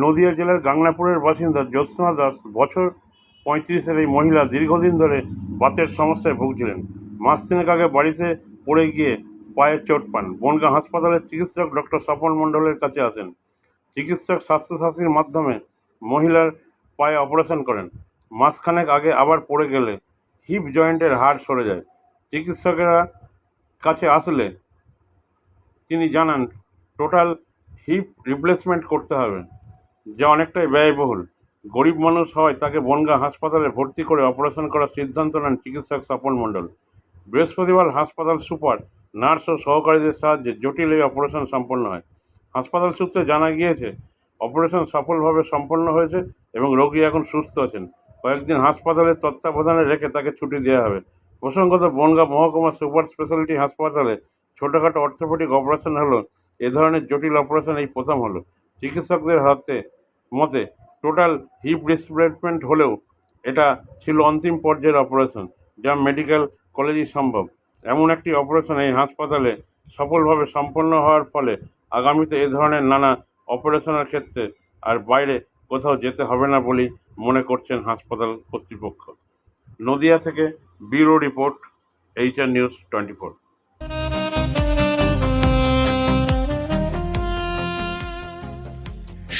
নদিয়া জেলার গাংনাপুরের বাসিন্দা জ্যোৎস্না দাস বছর পঁয়ত্রিশের এই মহিলা দীর্ঘদিন ধরে বাতের সমস্যায় ভুগছিলেন। মাস তিনেক আগে বাড়িতে পড়ে গিয়ে পায়ে চোট পান। বনগাঁ হাসপাতালের চিকিৎসক ডক্টর স্বপন মণ্ডলের কাছে আসেন। চিকিৎসক স্বাস্থ্যসাথীর মাধ্যমে মহিলার পায়ে অপারেশন করেন। মাসখানেক আগে আবার পড়ে গেলে হিপ জয়েন্টের হাড় সরে যায়। চিকিৎসকেরা কাছে আসলে তিনি জানান, টোটাল হিপ রিপ্লেসমেন্ট করতে হবে। যা অনেকটাই ব্যয়বহুল। গরিব মানুষ হয় তাকে বনগাঁ হাসপাতালে ভর্তি করে অপারেশন করার সিদ্ধান্ত নেন চিকিৎসক স্বপন মণ্ডল। বৃহস্পতিবার হাসপাতাল সুপার, নার্স ও সহকারীদের সাহায্যে জটিল এই অপারেশন সম্পন্ন হয়। হাসপাতাল সূত্রে জানা গিয়েছে, অপারেশন সফলভাবে সম্পন্ন হয়েছে এবং রোগী এখন সুস্থ আছেন। কয়েকদিন হাসপাতালের তত্ত্বাবধানে রেখে তাকে ছুটি দেওয়া হবে। প্রসঙ্গত, বনগাঁ মহকুমা সুপার স্পেশালিটি হাসপাতালে ছোটোখাটো অর্থোপেডিক অপারেশন হলো, এ ধরনের জটিল অপারেশন এই প্রথম হলো। চিকিৎসকদের হাতে মতে টোটাল হিপ রিপ্লেসমেন্ট হলেও এটা ছিল অন্তিম পর্যায়ের অপারেশন, যা মেডিকেল কলেজেই সম্ভব। এমন একটি অপারেশন এই হাসপাতালে সফলভাবে সম্পন্ন হওয়ার ফলে আগামীতে এ ধরনের নানা অপারেশনের ক্ষেত্রে আর বাইরে কোথাও যেতে হবে না বলেই মনে করছেন হাসপাতাল কর্তৃপক্ষ। নদিয়া থেকে bureau report, HR news twenty four.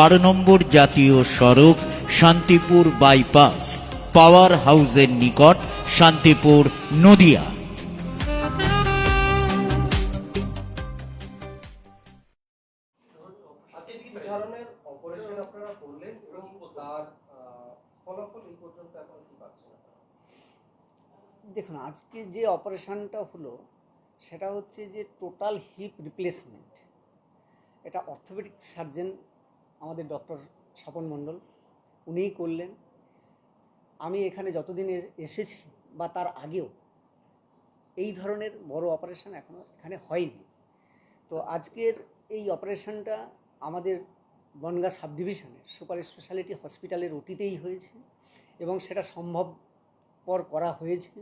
বারো নম্বর জাতীয় সড়ক শান্তিপুর বাইপাস পাওয়ার হাউসের নিকট শান্তিপুর নদিয়া আজকে কি ধরনের অপারেশন আপনারা করলেন এবং তার আহ, ফলাফল এই পর্যন্ত এখন কি পাচ্ছেন আপনারা? দেখুন আজকে যে অপারেশানটা হলো সেটা হচ্ছে যে টোটাল হিপ রিপ্লেসমেন্ট এটা অর্থোপেডিক সার্জন আমাদের ডক্টর স্বপন মণ্ডল, উনিই করলেন। আমি এখানে যতদিন এসেছি বা তার আগেও এই ধরনের বড় অপারেশন এখনও এখানে হয়নি। তো আজকের এই অপারেশনটা আমাদের বনগাঁ সাব ডিভিশনের সুপার স্পেশালিটি হসপিটালের ওটিতেই হয়েছে এবং সেটা সম্ভবপর করা হয়েছে।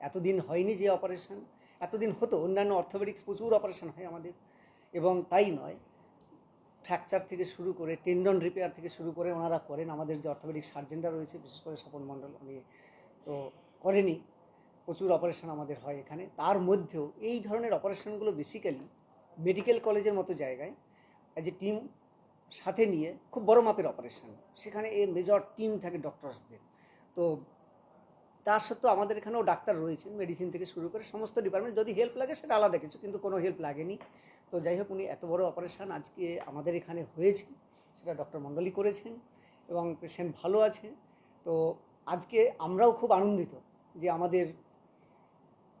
এতদিন হয়নি যে অপারেশন, এতদিন হতো, অন্যান্য অর্থোপেডিক্স প্রচুর অপারেশন হয় আমাদের এবং তাই নয় ফ্র্যাকচার থেকে শুরু করে টেন্ডন রিপেয়ার থেকে শুরু করে ওনারা করেন। আমাদের যে অর্থোপেডিক সার্জেনরা রয়েছে, বিশেষ করে স্বপন মণ্ডল, উনি তো করেনি। প্রচুর অপারেশন আমাদের হয় এখানে। তার মধ্যেও এই ধরনের অপারেশনগুলো বেসিক্যালি মেডিকেল কলেজের মতো জায়গায় অ্যাজ এ টিম সাথে নিয়ে খুব বড় মাপের অপারেশন সেখানে এ মেজর টিম থাকে ডক্টরসদের তো তার সত্ত্বেও আমাদের এখানেও ডাক্তার রয়েছেন মেডিসিন থেকে শুরু করে সমস্ত ডিপার্টমেন্ট যদি হেল্প লাগে সেটা আলাদা কিছু, কিন্তু কোনো হেল্প লাগেনি। তো যাই হোক উনি এত বড় অপারেশন আজকে আমাদের এখানে হয়েছে, সেটা ডক্টর মণ্ডলী করেছেন এবং পেশেন্ট ভালো আছে। তো আজকে আমরাও খুব আনন্দিত যে আমাদের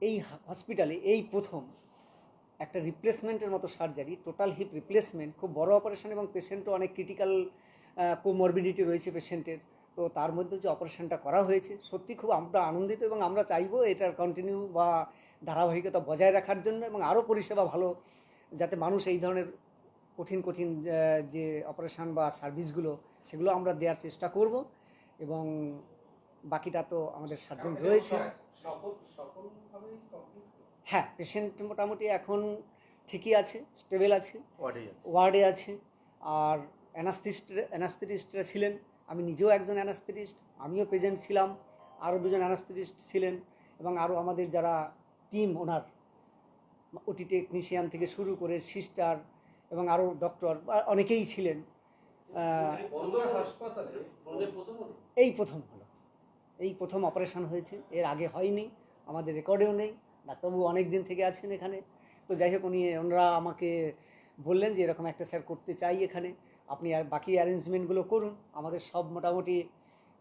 এই হসপিটালে এই প্রথম একটা রিপ্লেসমেন্টের মতো সার্জারি টোটাল হিপ রিপ্লেসমেন্ট খুব বড় অপারেশন এবং পেশেন্টও অনেক ক্রিটিক্যাল কোমরবিডিটি রয়েছে পেশেন্টের তো তার মধ্যে যে অপারেশনটা করা হয়েছে, সত্যি খুব আমরা আনন্দিত এবং আমরা চাইব এটার কন্টিনিউ বা ধারাবাহিকতা বজায় রাখার জন্য এবং আরও পরিষেবা ভালো যাতে মানুষ এই ধরনের কঠিন কঠিন যে অপারেশন বা সার্ভিসগুলো সেগুলো আমরা দেওয়ার চেষ্টা করব এবং বাকিটা তো আমাদের সার্জন রয়েছে। হ্যাঁ পেশেন্ট মোটামুটি এখন ঠিকই আছে স্টেবল আছে ওয়ার্ডে আছে। আর অ্যানাস্থিস্ট অ্যানাস্থিটিস্টরা ছিলেন আমি নিজেও একজন অ্যানাস্থেটিস্ট আমিও প্রেজেন্ট ছিলাম আরও দুজন অ্যানাস্থেটিস্ট ছিলেন এবং আরও আমাদের যারা টিম ওনার ওটি টেকনিশিয়ান থেকে শুরু করে সিস্টার এবং আরও ডক্টর অনেকেই ছিলেন। এই প্রথম হলো। এই প্রথম অপারেশন হয়েছে। এর আগে হয়নি, আমাদের রেকর্ডেও নেই। ডাক্তারবাবু অনেক দিন থেকে আছেন এখানে। তো যাই হোক, উনি, ওনারা আমাকে বললেন যে এরকম একটা স্যার করতে চাই এখানে। আপনি আর বাকি অ্যারেঞ্জমেন্টগুলো করুন। আমাদের সব মোটামুটি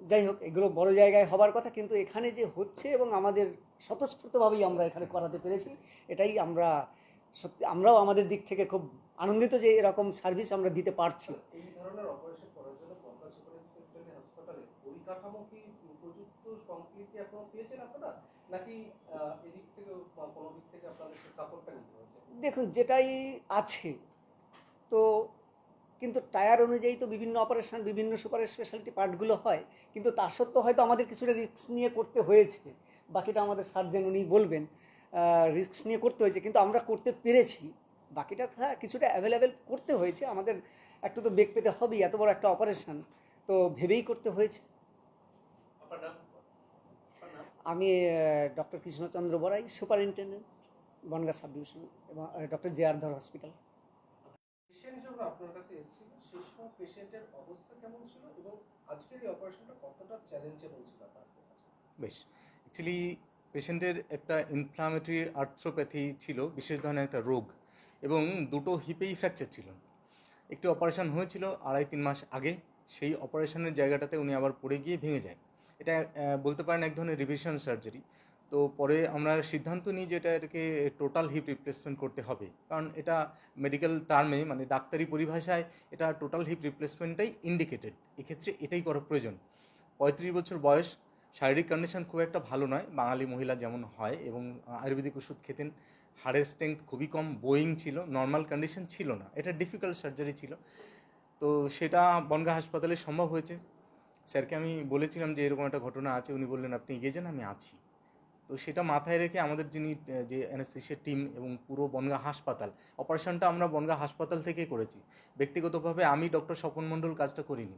যাই হোক এগুলো বড় জায়গায় হবার কথা কিন্তু এখানে যে হচ্ছে এবং আমাদের স্বতঃস্ফূর্তভাবেই আমরা এখানে করাতে পেরেছি এটাই আমরা সত্যি আমরাও আমাদের দিক থেকে খুব আনন্দিত যে এরকম সার্ভিস আমরা দিতে পারছি। দেখুন যেটাই আছে তো কিন্তু টায়ার অনুযায়ী তো বিভিন্ন অপারেশন বিভিন্ন সুপার স্পেশালিটি পার্টগুলো হয়। কিন্তু তা সত্ত্বেও হয়তো আমাদের কিছুটা রিস্ক নিয়ে করতে হয়েছে। বাকিটা আমাদের সার্জেন উনি বলবেন। রিস্ক নিয়ে করতে হয়েছে কিন্তু আমরা করতে পেরেছি। বাকিটা হ্যাঁ কিছুটা অ্যাভেলেবেল করতে হয়েছে। আমাদের একটু তো বেগ পেতে হবেই এত বড় একটা অপারেশন তো ভেবেই করতে হয়েছে। আমি doctor Krishnachandra Barai superintendent Bangaon sub division এবং doctor J R Dhar hospital patient যখন আপনার কাছে এসেছিল সেই সময় পেশেন্টের অবস্থা কেমন ছিল এবং আজকের এই অপারেশনটা কতটা চ্যালেঞ্জেবল ছিল আপনার কাছে? বেশ। অ্যাকচুয়ালি পেশেন্টের একটা ইনফ্লামেটরি আর্থ্রোপ্যাথি ছিল, বিশেষ ধরনের একটা রোগ, এবং দুটো হিপেই ফ্র্যাকচার ছিল। একটি অপারেশন হয়েছিল আড়াই তিন মাস আগে, সেই অপারেশনের জায়গাটাতে উনি আবার পড়ে গিয়ে ভেঙে যায়। এটা বলতে পারেন এক ধরনের রিভিশন সার্জারি তো পরে আমরা সিদ্ধান্ত নিই যে এটা এটাকে টোটাল হিপ রিপ্লেসমেন্ট করতে হবে। কারণ এটা মেডিকেল টার্মে মানে ডাক্তারি পরিভাষায় এটা টোটাল হিপ রিপ্লেসমেন্টটাই ইন্ডিকেটেড এক্ষেত্রে এটাই করা প্রয়োজন। পঁয়ত্রিশ বছর বয়স, শারীরিক কন্ডিশন খুব একটা ভালো নয়, বাঙালি মহিলা যেমন হয় এবং আয়ুর্বেদিক ওষুধ খেতেন, হাড়ের স্ট্রেংথ খুবই কম বোয়িং ছিল নর্মাল কন্ডিশন ছিল না, এটা ডিফিকাল্ট সার্জারি ছিল। তো সেটা বনগাঁ হাসপাতালে সম্ভব হয়েছে। স্যারকে আমি বলেছিলাম যে এরকম একটা ঘটনা আছে, উনি বললেন, আপনি এগিয়ে যান, আমি আছি। তো সেটা মাথায় রেখে আমাদের যিনি যে এনএসসিসের টিম এবং পুরো বনগাঁ হাসপাতাল অপারেশনটা আমরা বনগাঁ হাসপাতাল থেকেই করেছি। ব্যক্তিগতভাবে আমি ডক্টর স্বপন মণ্ডল কাজটা করিনি।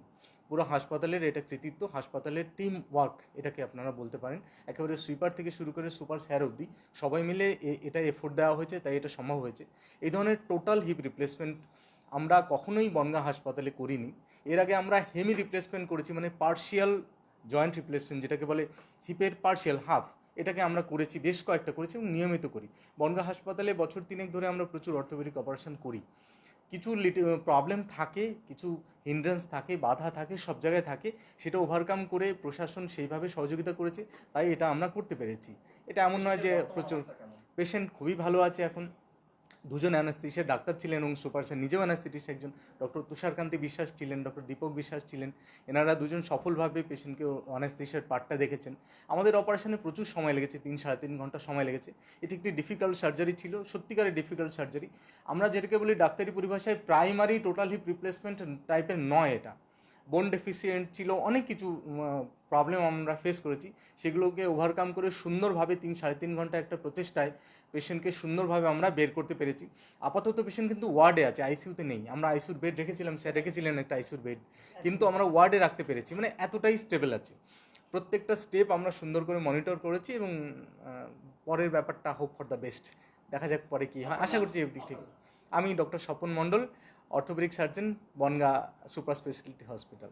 পুরো হাসপাতালের এটা কৃতিত্ব, হাসপাতালের টিম ওয়ার্ক এটাকে আপনারা বলতে পারেন। একেবারে সুইপার থেকে শুরু করে সুপার স্যার অবধি সবাই মিলে এটা এফোর্ট দেওয়া হয়েছে, তাই এটা সম্ভব হয়েছে। এই ধরনের টোটাল হিপ রিপ্লেসমেন্ট আমরা কখনোই বনগাঁ হাসপাতালে করিনি। এর আগে আমরা হেমি রিপ্লেসমেন্ট করেছি মানে পার্শিয়াল জয়েন্ট রিপ্লেসমেন্ট যেটাকে বলে হিপের পার্শিয়াল হাফ এটাকে আমরা করেছি বেশ কয়েকটা করেছি এবং নিয়মিত করি। বনগাঁ হাসপাতালে বছর তিনেক ধরে আমরা প্রচুর অর্থোপেডিক অপারেশন করি। কিছু প্রবলেম থাকে কিছু হিন্ড্রেন্স থাকে বাধা থাকে সব জায়গায় থাকে। সেটা ওভারকাম করে প্রশাসন সেইভাবে সহযোগিতা করেছে তাই এটা আমরা করতে পেরেছি। এটা এমন নয় যে প্রচুর পেশেন্ট খুবই ভালো আছে এখন। দুজন অ্যানাস্থিসিয়ার ডাক্তার ছিলেন এবং সুপার নিজেও অ্যানাস্থিটিস একজন। ডক্টর তুষারকান্তি বিশ্বাস ছিলেন, ডক্টর দীপক বিশ্বাস ছিলেন। এনারা দুজন সফলভাবে পেশেন্টকে অ্যানাস্থিসিয়ার পার্টটা দেখেছেন। আমাদের অপারেশনে প্রচুর সময় লেগেছে, তিন, সাড়ে তিন ঘণ্টা সময় লেগেছে। এটি একটি ডিফিকাল্ট সার্জারি ছিল, সত্যিকারের ডিফিকাল্ট সার্জারি আমরা যেটাকে বলি ডাক্তারি পরিভাষায় প্রাইমারি টোটাল হিপ রিপ্লেসমেন্ট টাইপের নয় এটা। বোন ডেফিসিয়েন্ট ছিল, অনেক কিছু প্রবলেম আমরা ফেস করেছি। সেগুলোকে ওভারকাম করে সুন্দরভাবে তিন, সাড়ে তিন ঘণ্টা একটা প্রচেষ্টায় পেশেন্টকে সুন্দরভাবে আমরা বের করতে পেরেছি। আপাতত পেশেন্ট কিন্তু ওয়ার্ডে আছে আইসিইউতে নেই। আমরা আইসিউর বেড রেখেছিলাম, স্যার রেখেছিলেন একটা আইসিউর বেড কিন্তু আমরা ওয়ার্ডে রাখতে পেরেছি মানে এতটাই স্টেবল আছে। প্রত্যেকটা স্টেপ আমরা সুন্দর করে মনিটর করেছি এবং পরের ব্যাপারটা হোপ ফর দ্য বেস্ট দেখা যাক পরে কি হয়। আশা করছি এদিক ঠিক। আমি doctor Swapan Mondal orthopaedic surgeon Bangaon super speciality hospital